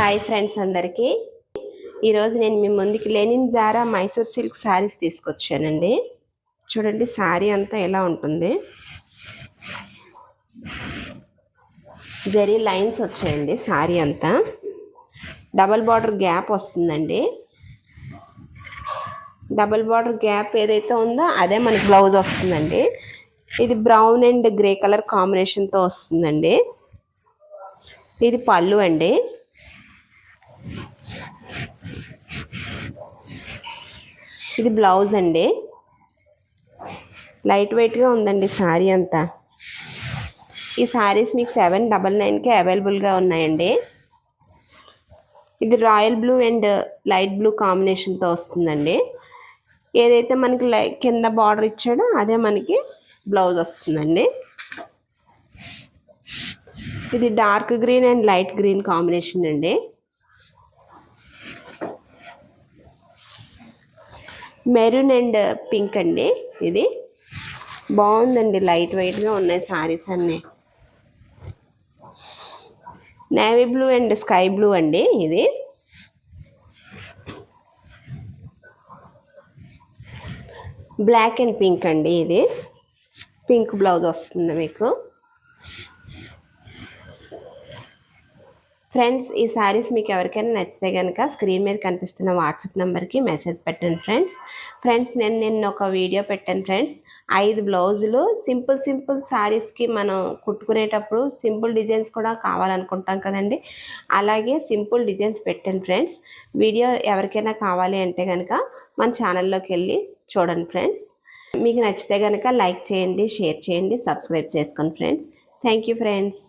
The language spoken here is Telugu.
హాయ్ ఫ్రెండ్స్ అందరికీ. ఈరోజు నేను మీ ముందుకి లెనిన్ జారా మైసూర్ సిల్క్ శారీస్ తీసుకొచ్చానండి. చూడండి శారీ అంతా ఎలా ఉంటుంది. జరీ లైన్స్ వచ్చాయండి శారీ అంతా. డబల్ బార్డర్ గ్యాప్ వస్తుందండి. డబల్ బార్డర్ గ్యాప్ ఏదైతే ఉందో అదే మనకి బ్లౌజ్ వస్తుందండి. ఇది బ్రౌన్ అండ్ గ్రే కలర్ కాంబినేషన్తో వస్తుందండి. ఇది పళ్ళు అండి. ఇది బ్లౌజ్ అండి. లైట్ వెయిట్గా ఉందండి శారీ అంతా. ఈ శారీస్ మీకు సెవెన్ డబల్ నైన్కి అవైలబుల్గా ఉన్నాయండి. ఇది royal blue and light blue కాంబినేషన్తో వస్తుందండి. ఏదైతే మనకి లై కింద బార్డర్ ఇచ్చాడో అదే మనకి బ్లౌజ్ వస్తుందండి. ఇది dark green and light green combination అండి. మెరూన్ అండ్ పింక్ అండి ఇది. బాగుందండి లైట్ వెయిట్గా ఉన్నాయి సారీస్ అన్నీ. Navy blue and sky blue అండి ఇది. బ్లాక్ అండ్ పింక్ అండి ఇది. పింక్ బ్లౌజ్ వస్తుంది మీకు. ఫ్రెండ్స్ ఈ శారీస్ మీకు ఎవరికైనా నచ్చితే కనుక స్క్రీన్ మీద కనిపిస్తున్న వాట్సాప్ నెంబర్కి మెసేజ్ పెట్టండి ఫ్రెండ్స్. ఫ్రెండ్స్ నేను నిన్న ఒక వీడియో పెట్టాను ఫ్రెండ్స్. ఐదు బ్లౌజులు సింపుల్ సింపుల్ శారీస్కి మనం కుట్టుకునేటప్పుడు సింపుల్ డిజైన్స్ కూడా కావాలనుకుంటాం కదండి. అలాగే సింపుల్ డిజైన్స్ పెట్టాను ఫ్రెండ్స్. వీడియో ఎవరికైనా కావాలి అంటే కనుక మన ఛానల్లోకి వెళ్ళి చూడండి ఫ్రెండ్స్. మీకు నచ్చితే కనుక లైక్ చేయండి షేర్ చేయండి సబ్స్క్రైబ్ చేసుకోండి ఫ్రెండ్స్. Thank you friends.